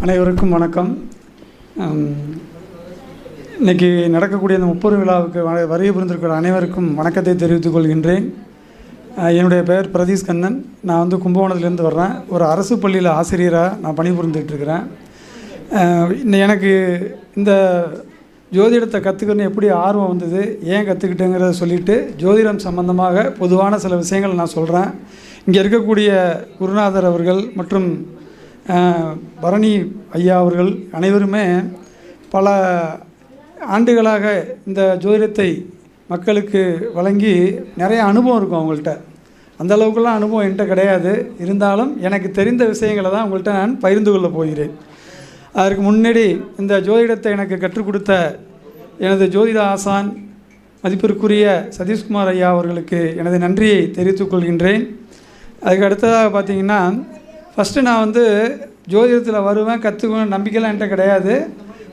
அனைவருக்கும் வணக்கம். இன்றைக்கி நடக்கக்கூடிய அந்த முப்பது விழாவுக்கு வ- வருகை புரிந்திருக்கிற அனைவருக்கும் வணக்கத்தை தெரிவித்துக் கொள்கின்றேன். என்னுடைய பெயர் பிரதீஷ் கண்ணன். நான் வந்து கும்பகோணத்துலேருந்து வர்றேன். ஒரு அரசு பள்ளியில் ஆசிரியராக நான் பணிபுரிந்துட்டு இருக்கிறேன். எனக்கு இந்த ஜோதிடத்தை கற்றுக்கணும் எப்படி ஆர்வம் வந்தது ஏன் கற்றுக்கிட்டேங்கிறத சொல்லிவிட்டு ஜோதிடம் சம்பந்தமாக பொதுவான சில விஷயங்களை நான் சொல்கிறேன் இங்கே இருக்கக்கூடிய குருநாதர் அவர்கள் மற்றும் பரணி ஐயா அவர்கள் அனைவருமே பல ஆண்டுகளாக இந்த ஜோதிடத்தை மக்களுக்கு வழங்கி நிறைய அனுபவம் இருக்கும் அவங்கள்ட்ட. அந்த அளவுக்குலாம் அனுபவம் என்கிட்ட கிடையாது. இருந்தாலும் எனக்கு தெரிந்த விஷயங்களை தான் உங்கள்கிட்ட நான் பகிர்ந்து கொள்ள போகிறேன். அதற்கு முன்னாடி இந்த ஜோதிடத்தை எனக்கு கற்றுக் கொடுத்த எனது ஜோதிட ஆசான் மதிப்பிற்குரிய சதீஷ்குமார் ஐயா அவர்களுக்கு எனது நன்றியை தெரிவித்துக் கொள்கின்றேன். அதுக்கு அடுத்ததாக பார்த்தீங்கன்னா ஃபஸ்ட்டு நான் வந்து ஜோதிடத்தில் வருவேன் கற்றுக்குவேன் நம்பிக்கைலாம் என்கிட்ட கிடையாது.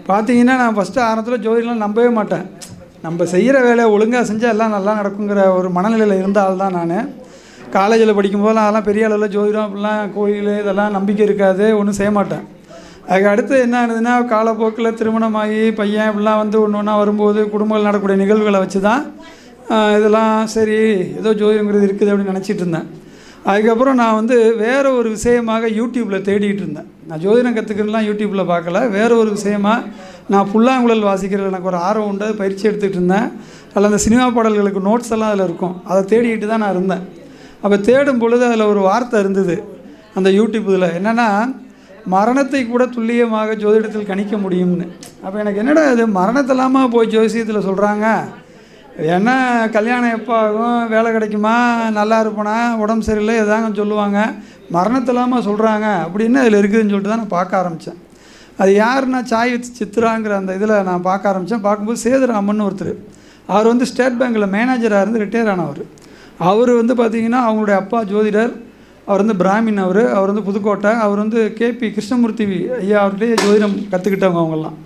பார்த்தீங்கன்னா நான் ஃபஸ்ட்டு ஆரம்பத்தில் ஜோதிடம்லாம் நம்பவே மாட்டேன். நம்ம செய்கிற வேலையை ஒழுங்காக செஞ்சால் எல்லாம் நல்லா நடக்குங்கிற ஒரு மனநிலையில் இருந்த ஆள் தான் நான். காலேஜில் படிக்கும்போதெல்லாம் அதெல்லாம் பெரிய அளவில் ஜோதிடம் அப்படிலாம் கோயில் இதெல்லாம் நம்பிக்கை இருக்காது ஒன்றும் செய்ய மாட்டேன். அதுக்கு அடுத்து என்ன ஆனதுன்னா காலப்போக்கில் திருமணமாகி பையன் இப்படிலாம் வந்து ஒன்று ஒன்றா வரும்போது குடும்பங்கள் நடக்கக்கூடிய நிகழ்வுகளை வச்சு தான் இதெல்லாம் சரி ஏதோ ஜோதிடங்கிறது இருக்குது அப்படின்னு நினச்சிட்டு இருந்தேன். அதுக்கப்புறம் நான் வந்து வேறு ஒரு விஷயமாக யூடியூப்பில் தேடிட்டு இருந்தேன். நான் ஜோதிடம் கற்றுக்கிறதுலாம் யூடியூப்பில் பார்க்கல. வேறு ஒரு விஷயமா நான் புல்லாங்குழல் வாசிக்கிறதுல எனக்கு ஒரு ஆர்வம் உண்டு. பயிற்சி எடுத்துகிட்டு இருந்தேன். அதில் அந்த சினிமா பாடல்களுக்கு நோட்ஸ் எல்லாம் அதில் இருக்கும். அதை தேடிக்கிட்டு தான் நான் இருந்தேன். அப்போ தேடும் பொழுது அதில் ஒரு வார்த்தை இருந்தது அந்த யூடியூப் இதில் என்னென்னா மரணத்தை கூட துல்லியமாக ஜோதிடத்தில் கணிக்க முடியும்னு. அப்போ எனக்கு என்னடா இது? மரணத்தெல்லாமா போய் ஜோசியத்தில் சொல்கிறாங்க ஏன்னா கல்யாணம் எப்போ ஆகும் வேலை கிடைக்குமா? நல்லா இருப்பனா? உடம்பு சரியில்லை? இதாங்க சொல்லுவாங்க. மரணத்தெல்லாமா சொல்கிறாங்க அப்படின்னு அதில் இருக்குதுன்னு சொல்லிட்டு தான் நான் பார்க்க ஆரம்பித்தேன் அது யாருன்னா சாய் வித் சித்ராங்கிற அந்த இதில் நான் பார்க்க ஆரம்பித்தேன் பார்க்கும்போது சேதுராமன் ஒருத்தர். அவர் வந்து ஸ்டேட் பேங்க்கில் மேனேஜராக இருந்து ரிட்டையர் ஆனவர். அவர் வந்து பார்த்திங்கன்னா அவங்களுடைய அப்பா ஜோதிடர். அவர் வந்து பிராமின் அவர். அவர் வந்து புதுக்கோட்டை. அவர் வந்து கேபி கிருஷ்ணமூர்த்தி ஐயா அவர்கிட்டயே ஜோதிடம் கற்றுக்கிட்டவங்க அவங்கெல்லாம்.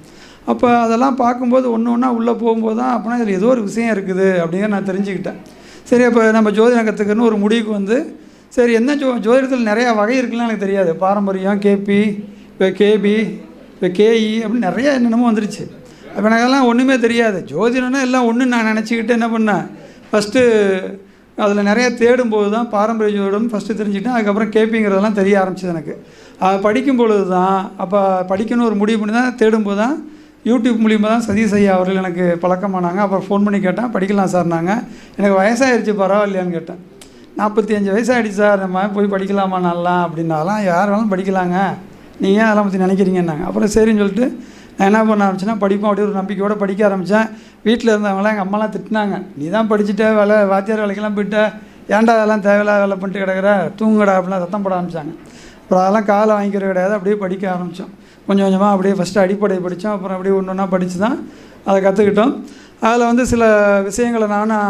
அப்போ அதெல்லாம் பார்க்கும்போது ஒன்று ஒன்றா உள்ளே போகும்போது தான் அப்போனா இதில் ஏதோ ஒரு விஷயம் இருக்குது அப்படிங்கிற நான் தெரிஞ்சுக்கிட்டேன். சரி அப்போ நம்ம ஜோதிடம் கற்றுக்கணும்னு ஒரு முடிவுக்கு வந்து சரி என்ன ஜோ ஜோதிடத்தில் நிறையா வகை இருக்குன்னு எனக்கு தெரியாது. பாரம்பரியம் கேபி இப்போ கேபி இப்போ கேஇ அப்படின்னு நிறைய என்னென்னமோ வந்துருச்சு. அப்போ எனக்கெல்லாம் ஒன்றுமே தெரியாது. ஜோதிடம்னா எல்லாம் ஒன்று நான் நினச்சிக்கிட்டு என்ன பண்ணேன்? ஃபஸ்ட்டு அதில் நிறைய தேடும்போது தான் பாரம்பரிய ஜோதிடம் ஃபஸ்ட்டு தெரிஞ்சுக்கிட்டேன். அதுக்கப்புறம் கேபிங்கிறதெல்லாம் தெரிய ஆரம்பிச்சது எனக்கு. அது படிக்கும் பொழுது தான் அப்போ படிக்கணும் ஒரு முடிவு பண்ணி தான் தேடும்போது தான் யூடியூப் மூலியமாக தான் சதீஷ் ஐயா அவர்கள் எனக்கு பழக்கமானாங்க. அப்புறம் ஃபோன் பண்ணி கேட்டேன். படிக்கலாம் சார்னாங்க எனக்கு வயசாகிடுச்சு பரவாயில்லையான்னு கேட்டேன். நாற்பத்தி அஞ்சு வயசாகிடுச்சு சார். நம்ம போய் படிக்கலாமா நல்லா அப்படின்னாலாம். யார் வேணாலும் படிக்கலாங்க. நீங்கள் ஏன் அதெல்லாம் பற்றி நினைக்கிறீங்கன்னாங்க. அப்புறம் சரின்னு சொல்லிட்டு நான் என்ன பண்ண ஆரம்பிச்சேன்னா படிப்போம் அப்படியே ஒரு நம்பிக்கையோடு படிக்க ஆரம்பித்தேன் வீட்டில் இருந்தவங்களாம் எங்கள் அம்மாலாம் திட்டினாங்க. நீ தான் படிச்சுட்ட வேலை வாத்தியார் வேலைக்கெல்லாம் போயிட்ட. ஏன்டா அதெல்லாம் தேவையில்லாத வேலை பண்ணிட்டு கிடக்கிற? தூங்குடா அப்படிலாம் சத்தம் போட ஆரம்பித்தாங்க அப்புறம் அதெல்லாம் காலை வாங்கிக்கிறது கிடையாது. அப்படியே படிக்க ஆரம்பித்தோம் கொஞ்சம் கொஞ்சமாக அப்படியே ஃபஸ்ட்டு அடிப்படை படித்தோம் அப்புறம் அப்படியே ஒன்று ஒன்றா படித்து தான் அதை கற்றுக்கிட்டோம் அதில் வந்து சில விஷயங்களை நானும்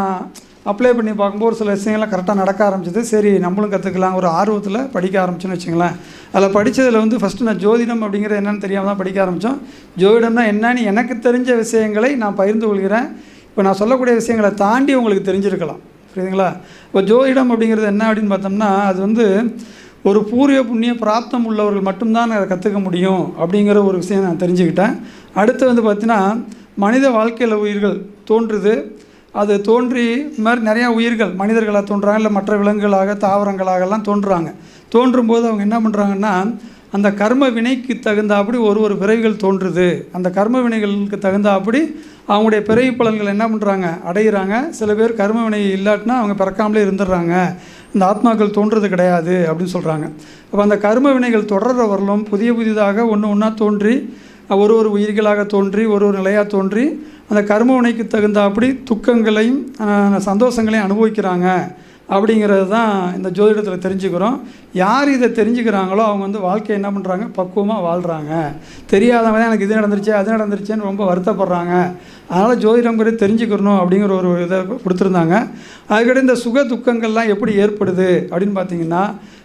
அப்ளை பண்ணி பார்க்கும்போது ஒரு சில விஷயங்கள்லாம் கரெக்டாக நடக்க ஆரம்பிச்சது. சரி நம்மளும் கற்றுக்கலாம் ஒரு ஆர்வத்தில் படிக்க ஆரம்பிச்சோன்னு வச்சுங்களேன். அதில் படித்ததில் வந்து ஃபஸ்ட்டு நான் ஜோதிடம் அப்படிங்கிறது என்னென்னு தெரியாமல் தான் படிக்க ஆரம்பித்தோம் ஜோதிடம்னா என்னன்னு எனக்கு தெரிஞ்ச விஷயங்களை நான் பகிர்ந்து கொள்கிறேன். இப்போ நான் சொல்லக்கூடிய விஷயங்களை தாண்டி உங்களுக்கு தெரிஞ்சிருக்கலாம். புரியுதுங்களா? இப்போ ஜோதிடம் அப்படிங்கிறது என்ன அப்படின்னு பார்த்தோம்னா அது வந்து ஒரு பூரிய புண்ணிய பிராப்தம் உள்ளவர்கள் மட்டும்தான் அதை கற்றுக்க முடியும் அப்படிங்கிற ஒரு விஷயம் நான் தெரிஞ்சுக்கிட்டேன். அடுத்து வந்து பார்த்திங்கன்னா மனித வாழ்க்கையில் உயிர்கள் தோன்றுது. அது தோன்றி இது மாதிரி நிறையா உயிர்கள் மனிதர்களாக தோன்றுறாங்க இல்லை மற்ற விலங்குகளாக தாவரங்களாகலாம் தோன்றுறாங்க. தோன்றும் போது அவங்க என்ன பண்ணுறாங்கன்னா அந்த கர்ம வினைக்கு தகுந்தாப்படி ஒரு ஒரு பிறவிகள் தோன்றுது. அந்த கர்ம வினைகளுக்கு தகுந்தாப்படி அவங்களுடைய பிறவி பலன்கள் என்ன பண்ணுறாங்க அடையிறாங்க. சில பேர் கர்ம வினை இல்லாட்டினா அவங்க பிறக்காமலே இருந்துடுறாங்க. இந்த ஆத்மாக்கள் தோன்றது கிடையாது அப்படின்னு சொல்கிறாங்க அப்போ அந்த கர்ம வினைகள் தொடர்ற வரலும் புதிய புதிதாக ஒன்று ஒன்றா தோன்றி ஒரு ஒரு உயிர்களாக தோன்றி ஒரு ஒரு நிலையாக தோன்றி அந்த கர்ம வினைக்கு தகுந்தாப்படி துக்கங்களையும் சந்தோஷங்களையும் அனுபவிக்கிறாங்க. அப்படிங்கிறது தான் இந்த ஜோதிடத்தில் தெரிஞ்சுக்கிறோம். யார் இதை தெரிஞ்சுக்கிறாங்களோ அவங்க வந்து வாழ்க்கை என்ன பண்ணுறாங்க பக்குவமாக வாழ்கிறாங்க தெரியாதவங்க தான் எனக்கு இது நடந்துருச்சு அது நடந்துருச்சுன்னு ரொம்ப வருத்தப்படுறாங்க. அதனால் ஜோதிடங்கிறது தெரிஞ்சுக்கிறணும் அப்படிங்கிற ஒரு இதை கொடுத்துருந்தாங்க. அதுக்கிட்ட இந்த சுக துக்கங்கள்லாம் எப்படி ஏற்படுது அப்படின்னு பார்த்தீங்கன்னா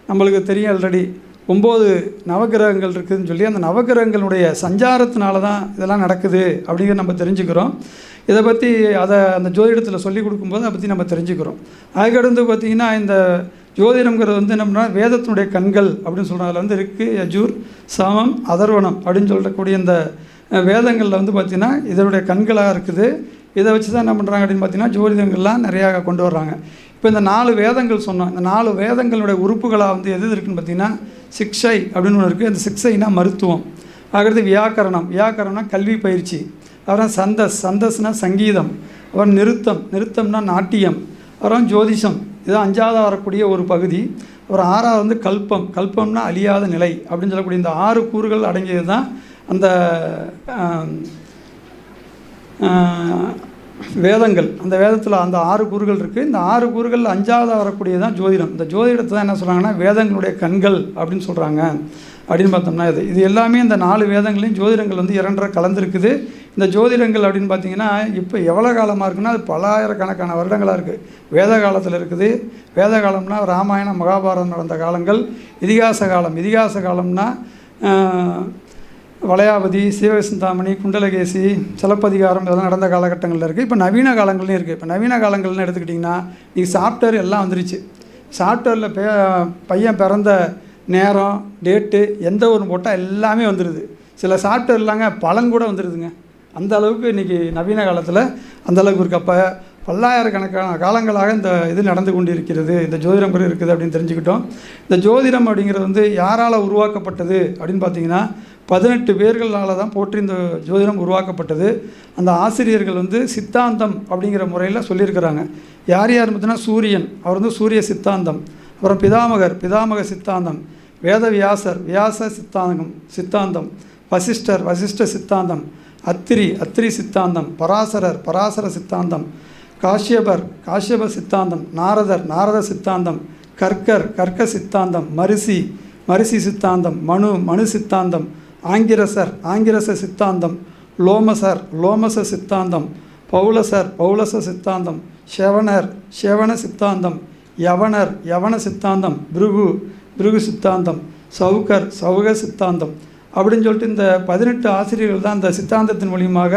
நம்மளுக்கு தெரியும் ஆல்ரெடி ஒம்பது நவகிரகங்கள் இருக்குதுன்னு சொல்லி அந்த நவகிரகங்களுடைய சஞ்சாரத்தினால தான் இதெல்லாம் நடக்குது அப்படிங்கிறத நம்ம தெரிஞ்சுக்கிறோம். இதை பற்றி அதை அந்த ஜோதிடத்தில் சொல்லி கொடுக்கும்போது அதை பற்றி நம்ம தெரிஞ்சுக்கிறோம். அதுக்கடுத்து பார்த்திங்கன்னா இந்த ஜோதிடம்ங்கிறது வந்து என்ன பண்ணால் வேதத்தினுடைய கண்கள் அப்படின்னு சொல்கிறோம் அதில் வந்து ரிக்கு யஜூர் சாமம் அதர்வனம் அப்படின்னு சொல்லக்கூடிய இந்த வேதங்களில் வந்து பார்த்திங்கன்னா இதனுடைய கண்களாக இருக்குது. இதை வச்சு தான் என்ன பண்ணுறாங்க அப்படின்னு பார்த்தீங்கன்னா ஜோதிடங்கள்லாம் நிறையா கொண்டு வர்றாங்க. இப்போ இந்த நாலு வேதங்கள் சொன்னோம். இந்த நாலு வேதங்களுடைய உறுப்புகளாக வந்து எது எது இருக்குன்னு பார்த்தீங்கன்னா சிக்ஷை அப்படின்னு ஒன்று இருக்குது அந்த சிக்ஷைனா மருத்துவம். அதுக்கடுத்து வியாக்கரணம். வியாக்கரணம்னா கல்வி பயிற்சி. அப்புறம் சந்தஸ் சந்தஸ்னால் சங்கீதம். அப்புறம் நிறுத்தம் நிறுத்தம்னா நாட்டியம். அப்புறம் ஜோதிஷம். இது அஞ்சாவதாக வரக்கூடிய ஒரு பகுதி. அப்புறம் ஆறாவது வந்து கல்பம். கல்பம்னா அழியாத நிலை அப்படின்னு சொல்லக்கூடிய இந்த ஆறு கூறுகள் அடங்கியது தான் அந்த வேதங்கள். அந்த வேதத்தில் அந்த ஆறு கூறுகள் இருக்குது இந்த ஆறு கூறுகள் அஞ்சாவதாக வரக்கூடியது தான் ஜோதிடம். இந்த ஜோதிடத்தை தான் என்ன சொல்கிறாங்கன்னா வேதங்களுடைய கண்கள் அப்படின்னு சொல்கிறாங்க அப்படின்னு பார்த்தோம்னா இது. இது எல்லாமே இந்த நாலு வேதங்களையும் ஜோதிடங்கள் வந்து இரண்டரை கலந்துருக்குது. இந்த ஜோதிடங்கள் அப்படின்னு பார்த்தீங்கன்னா இப்போ எவ்வளோ காலமாக இருக்குன்னா அது பலாயிரக்கணக்கான வருடங்களாக இருக்குது வேத காலத்தில் இருக்குது. வேத காலம்னா ராமாயணம் மகாபாரதம் நடந்த காலங்கள். இதிகாச காலம். இதிகாச காலம்னா வளையாபதி சிவசிந்தாமணி குண்டலகேசி சிலப்பதிகாரம் இதெல்லாம் நடந்த காலகட்டங்களில் இருக்குது இப்போ நவீன காலங்கள்லையும் இருக்குது இப்போ நவீன காலங்கள்னு எடுத்துக்கிட்டிங்கன்னா நீங்கள் சாஃப்ட்வேர் எல்லாம் வந்துருச்சு. சாஃப்ட்வேரில் பே பையன் பிறந்த நேரம் டேட்டு எந்த ஒரு போட்டால் எல்லாமே வந்துடுது சில சாஃப்ட்வேர்லாங்க பலன் பழங்கூட வந்துடுதுங்க அந்த அளவுக்கு இன்றைக்கி நவீன காலத்தில் அந்த அளவுக்கு இருக்கு. அப்போ பல்லாயிரக்கணக்கான காலங்களாக இந்த இது நடந்து கொண்டு இருக்கிறது இந்த ஜோதிடம் கூட இருக்குது அப்படின்னு தெரிஞ்சுக்கிட்டோம். இந்த ஜோதிடம் அப்படிங்கிறது வந்து யாரால் உருவாக்கப்பட்டது அப்படின்னு பார்த்தீங்கன்னா பதினெட்டு பேர்களால் தான் போற்றி இந்த ஜோதிடம் உருவாக்கப்பட்டது. அந்த ஆசிரியர்கள் வந்து சித்தாந்தம் அப்படிங்கிற முறையில் சொல்லியிருக்கிறாங்க. யார் யார் பார்த்தீங்கன்னா சூரியன். அவர் வந்து சூரிய சித்தாந்தம். அப்புறம் பிதாமகர் பிதாமக சித்தாந்தம். வேதவியாசர் வியாச சித்தாந்தம் சித்தாந்தம் வசிஷ்டர் வசிஷ்ட சித்தாந்தம் அத்திரி அத்திரி சித்தாந்தம் பராசரர் பராசர சித்தாந்தம் காஷ்யபர் காஷ்யப சித்தாந்தம் நாரதர் நாரத சித்தாந்தம் கர்கர் கர்க்க சித்தாந்தம் மரிசி மரிசி சித்தாந்தம் மனு மனு சித்தாந்தம் ஆங்கிரசர் ஆங்கிரச சித்தாந்தம் லோமசர் லோமச சித்தாந்தம் பௌலசர் பௌலச சித்தாந்தம் ஷெவனர் ஷெவன சித்தாந்தம் யவனர் யவன சித்தாந்தம் பிருகு பிருகு சித்தாந்தம் சவுகர் சவுக சித்தாந்தம் அப்படின்னு சொல்லிட்டு இந்த பதினெட்டு ஆசிரியர்கள் தான் இந்த சித்தாந்தத்தின் மூலியமாக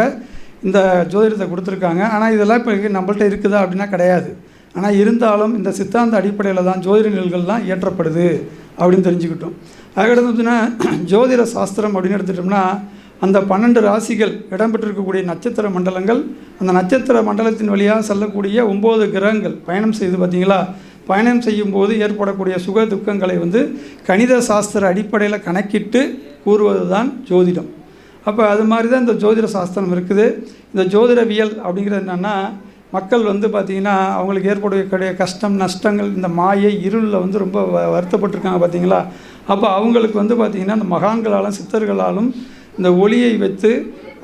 இந்த ஜோதிடத்தை கொடுத்துருக்காங்க. ஆனால் இதெல்லாம் இப்போ நம்மள்ட்ட இருக்குதா அப்படின்னா கிடையாது. ஆனால் இருந்தாலும் இந்த சித்தாந்த அடிப்படையில் தான் ஜோதிட நூல்கள்லாம் இயற்றப்படுது அப்படின்னு தெரிஞ்சுக்கிட்டோம். அதுக்கடுத்து பார்த்தீங்கன்னா ஜோதிட சாஸ்திரம் அப்படின்னு எடுத்துட்டோம்னா அந்த பன்னெண்டு ராசிகள் இடம்பெற்றிருக்கக்கூடிய நட்சத்திர மண்டலங்கள் அந்த நட்சத்திர மண்டலத்தின் வழியாக செல்லக்கூடிய ஒம்பது கிரகங்கள் பயணம் செய்து பார்த்தீங்களா பயணம் செய்யும்போது ஏற்படக்கூடிய சுக துக்கங்களை வந்து கணித சாஸ்திர அடிப்படையில் கணக்கிட்டு கூறுவது தான் ஜோதிடம். அப்போ அது மாதிரி தான் இந்த ஜோதிட சாஸ்திரம் இருக்குது. இந்த ஜோதிடவியல் அப்படிங்கிறது என்னென்னா மக்கள் வந்து பார்த்திங்கன்னா அவங்களுக்கு ஏற்படக்கூடிய கஷ்டம் நஷ்டங்கள் இந்த மாயை இருளில் வந்து ரொம்ப வ- வருத்தப்பட்டிருக்காங்க பார்த்தீங்களா அப்போ அவங்களுக்கு வந்து பார்த்திங்கன்னா இந்த மகான்களாலும் சித்தர்களாலும் இந்த ஒளியை வைத்து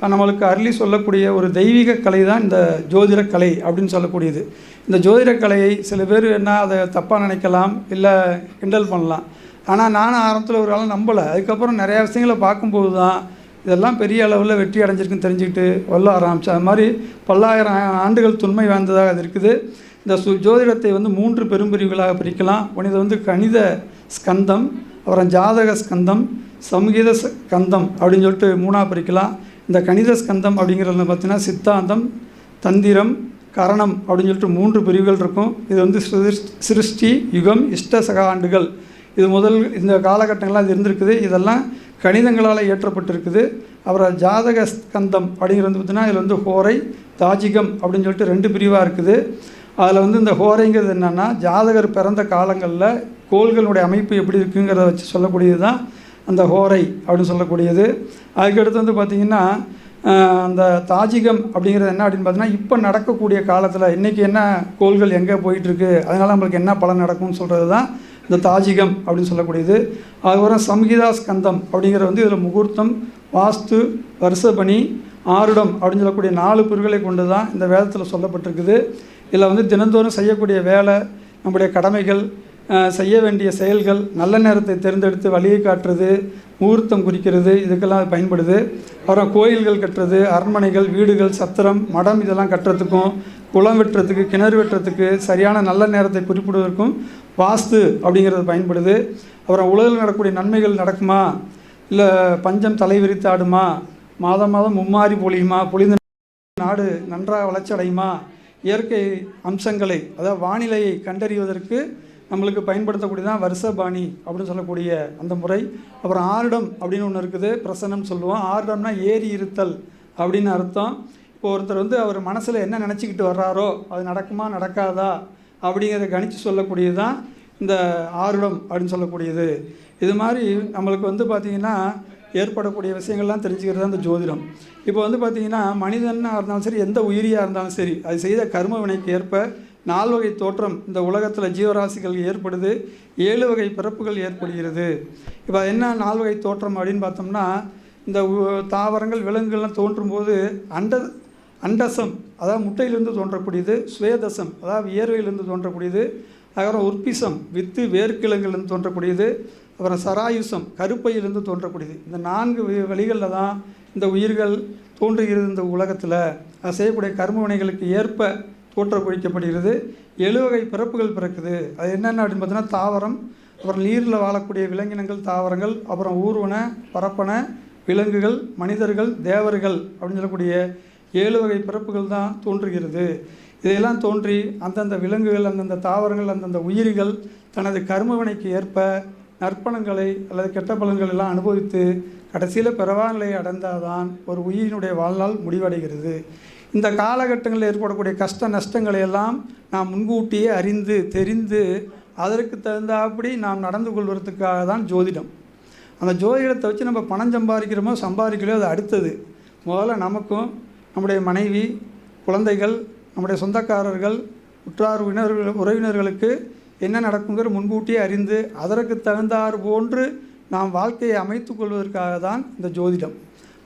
நம்மளுக்கு அருளி சொல்லக்கூடிய ஒரு தெய்வீக கலை தான் இந்த ஜோதிட கலை அப்படின்னு சொல்லக்கூடியது. இந்த ஜோதிட கலையை சில பேர் என்ன அதை தப்பாக நினைக்கலாம் இல்லை கிண்டல் பண்ணலாம். ஆனால் நானும் ஆரம்பத்தில் ஒரு காலம் நம்பலை. அதுக்கப்புறம் நிறையா விஷயங்களை பார்க்கும்போது தான் இதெல்லாம் பெரிய அளவில் வெற்றி அடைஞ்சிருக்குன்னு தெரிஞ்சுக்கிட்டு வல்ல ஆரம்பிச்சு. அது மாதிரி பல்லாயிரம் ஆண்டுகள் தொன்மை வாய்ந்ததாக அது இருக்குது. இந்த சு ஜோதிடத்தை வந்து மூன்று பெரும்பிரிவுகளாக பிரிக்கலாம். ஒன்று இது வந்து கணித ஸ்கந்தம் அப்புறம் ஜாதக ஸ்கந்தம் சங்கீத ஸ்கந்தம் அப்படின்னு சொல்லிட்டு மூணாக பிரிக்கலாம். இந்த கணித ஸ்கந்தம் அப்படிங்கிறது பார்த்திங்கன்னா சித்தாந்தம் தந்திரம் கரணம் அப்படின்னு சொல்லிட்டு மூன்று பிரிவுகள் இருக்கும். இது வந்து சிருஷ்டி யுகம் இஷ்ட சக ஆண்டுகள் இது முதல் இந்த காலகட்டங்கள்லாம் இது இருந்திருக்குது. இதெல்லாம் கணிதங்களால் இயற்றப்பட்டிருக்குது. அப்புறம் ஜாதக ஸ்கந்தம் அப்படிங்கிறது வந்து பார்த்திங்கன்னா இதில் வந்து ஹோரை தாஜிகம் அப்படின்னு சொல்லிட்டு ரெண்டு பிரிவாக இருக்குது. அதில் வந்து இந்த ஹோரைங்கிறது என்னென்னா ஜாதகர் பிறந்த காலங்களில் கோள்களுடைய அமைப்பு எப்படி இருக்குங்கிறத வச்சு சொல்லக்கூடியது தான் அந்த ஹோரை அப்படின்னு சொல்லக்கூடியது. அதுக்கடுத்து வந்து பார்த்திங்கன்னா அந்த தாஜிகம் அப்படிங்கிறது என்ன அப்படின்னு பார்த்தீங்கன்னா இப்போ நடக்கக்கூடிய காலத்தில் இன்றைக்கி என்ன கோள்கள் எங்கே போயிட்டுருக்கு அதனால் நம்மளுக்கு என்ன பலன் நடக்கும்னு சொல்கிறது தான் இந்த தாஜிகம் அப்படின்னு சொல்லக்கூடியது. அதுக்கப்புறம் சம்ஹிதா ஸ்கந்தம் அப்படிங்கிறது வந்து இதில் முகூர்த்தம் வாஸ்து வருஷபணி ஆருடம் அப்படின்னு சொல்லக்கூடிய நாலு பிரிவுகளை கொண்டு தான் இந்த வேதத்தில் சொல்லப்பட்டிருக்குது. இதில் வந்து தினந்தோறும் செய்யக்கூடிய வேலை நம்முடைய கடமைகள் செய்ய வேண்டிய செயல்கள் நல்ல நேரத்தை தேர்ந்தெடுத்து வழியை காட்டுறது முகூர்த்தம் குறிக்கிறது இதுக்கெல்லாம் பயன்படுது. அப்புறம் கோயில்கள் கட்டுறது அரண்மனைகள் வீடுகள் சத்திரம் மடம் இதெல்லாம் கட்டுறதுக்கும் குளம் வெட்டுறதுக்கு கிணறு வெட்டுறதுக்கு சரியான நல்ல நேரத்தை குறிப்பிடுவதற்கும் வாஸ்து அப்படிங்கிறது பயன்படுது. அப்புறம் உலகில் நடக்கக்கூடிய நன்மைகள் நடக்குமா? இல்லை பஞ்சம் தலை விரித்து ஆடுமா? மாதம் மாதம் மும்மாரி பொழியுமா? பொழிந்த நாடு நன்றாக வளர்ச்சி அடையுமா? இயற்கை அம்சங்களை அதாவது வானிலையை கண்டறிவதற்கு நம்மளுக்கு பயன்படுத்தக்கூடியதான் வருஷபாணி அப்படின்னு சொல்லக்கூடிய அந்த முறை. அப்புறம் ஆருடம் அப்படின்னு ஒன்று இருக்குது பிரசன்னம் சொல்லுவோம். ஆருடம்னா ஏறி இருத்தல் அப்படின்னு அர்த்தம். இப்போ ஒருத்தர் வந்து அவர் மனசில் என்ன நினச்சிக்கிட்டு வர்றாரோ அது நடக்குமா நடக்காதா அப்படிங்கிறத கணித்து சொல்லக்கூடியது தான் இந்த ஆருடம் அப்படின்னு சொல்லக்கூடியது. இது மாதிரி நம்மளுக்கு வந்து பார்த்திங்கன்னா ஏற்படக்கூடிய விஷயங்கள்லாம் தெரிஞ்சுக்கிறது தான் இந்த ஜோதிடம். இப்போ வந்து பார்த்திங்கன்னா மனிதனாக இருந்தாலும் சரி எந்த உயிரியாக இருந்தாலும் சரி அது செய்த கர்ம வினைக்கு ஏற்ப நால் வகை தோற்றம் இந்த உலகத்தில் ஜீவராசிகள் ஏற்படுது. ஏழு வகை பிறப்புகள் ஏற்படுகிறது. இப்போ என்ன நால் வகை தோற்றம் அப்படின்னு பார்த்தோம்னா இந்த தாவரங்கள் விலங்குகள்லாம் தோன்றும் போது அண்ட அண்டசம் அதாவது முட்டையிலிருந்து தோன்றக்கூடியது சுவேதசம் அதாவது வியர்வையிலிருந்து தோன்றக்கூடியது அப்புறம் உற்பிசம் வித்து வேர்க்கிழங்கிலிருந்து தோன்றக்கூடியது அப்புறம் சராயுசம் கருப்பையிலிருந்து தோன்றக்கூடியது. இந்த நான்கு வழிகளில் தான் இந்த உயிர்கள் தோன்றுகிறது இந்த உலகத்தில். அது செய்யக்கூடிய கர்ம வினைகளுக்கு ஏற்ப தோற்றப்படுத்தப்படுகிறது ஏழு வகை பிறப்புகள் பிறக்குது. அது என்னென்ன அப்படின்னு பார்த்தீங்கன்னா தாவரம் அப்புறம் நீரில் வாழக்கூடிய விலங்கினங்கள் தாவரங்கள் அப்புறம் ஊர்வன பரப்பன விலங்குகள் மனிதர்கள் தேவர்கள் அப்படின்னு சொல்லக்கூடிய ஏழு வகை பிறப்புகள் தான் தோன்றுகிறது. இதையெல்லாம் தோன்றி அந்தந்த விலங்குகள் அந்தந்த தாவரங்கள் அந்தந்த உயிரிகள் தனது கர்மவினைக்கு ஏற்ப நற்பலன்களை அல்லது கெட்ட பலன்கள் எல்லாம் அனுபவித்து கடைசியில் பிறவாநிலையை அடைந்தாதான் ஒரு உயிரினுடைய வாழ்நாள் முடிவடைகிறது. இந்த காலகட்டங்களில் ஏற்படக்கூடிய கஷ்ட நஷ்டங்களை எல்லாம் நாம் முன்கூட்டியே அறிந்து தெரிந்து அதற்கு தகுந்தாப்படி நாம் நடந்து கொள்வதற்காக தான் ஜோதிடம். அந்த ஜோதிடத்தை வச்சு நம்ம பணம் சம்பாதிக்கிறோமோ சம்பாதிக்கலையோ அது அடுத்தது. முதல்ல நமக்கும் நம்முடைய மனைவி குழந்தைகள் நம்முடைய சொந்தக்காரர்கள் உற்றார் உறவினர்கள் உறவினர்களுக்கு என்ன நடக்குங்கிற முன்கூட்டியே அறிந்து அதற்கு தகுந்தாறு போன்று நாம் வாழ்க்கையை அமைத்து கொள்வதற்காக தான் இந்த ஜோதிடம்.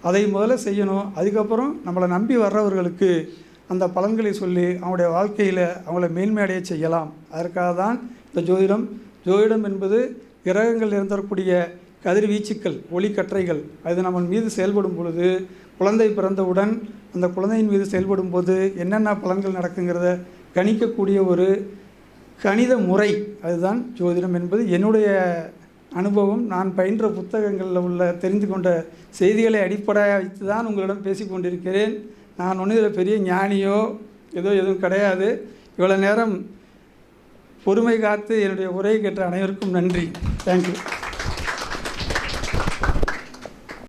அதை முதல்ல செய்யணும். அதுக்கப்புறம் நம்மளை நம்பி வர்றவர்களுக்கு அந்த பலன்களை சொல்லி அவங்களுடைய வாழ்க்கையில் அவங்கள மேன்மையடைய செய்யலாம். அதற்காக தான் இந்த ஜோதிடம். ஜோதிடம் என்பது கிரகங்கள் இருந்தக்கூடிய கதிர்வீச்சுக்கள் ஒளிக்கற்றைகள். அது நம்ம மீது செயல்படும் பொழுது குழந்தை பிறந்தவுடன் அந்த குழந்தையின் மீது செயல்படும் போது என்னென்ன பலன்கள் நடக்குங்கிறத கணிக்கக்கூடிய ஒரு கணித முறை. அதுதான் ஜோதிடம் என்பது. என்னுடைய அனுபவம். நான் பயின்ற புத்தகங்களில் உள்ள தெரிந்து கொண்ட செய்திகளை அடிப்படையாக வைத்து தான் உங்களிடம் பேசிக்கொண்டிருக்கிறேன் நான் ஒன்றும் இதில் பெரிய ஞானியோ ஏதோ எதுவும் கிடையாது. இவ்வளோ நேரம் பொறுமை காத்து என்னுடைய உரையை கேட்ட அனைவருக்கும் நன்றி. தேங்க்யூ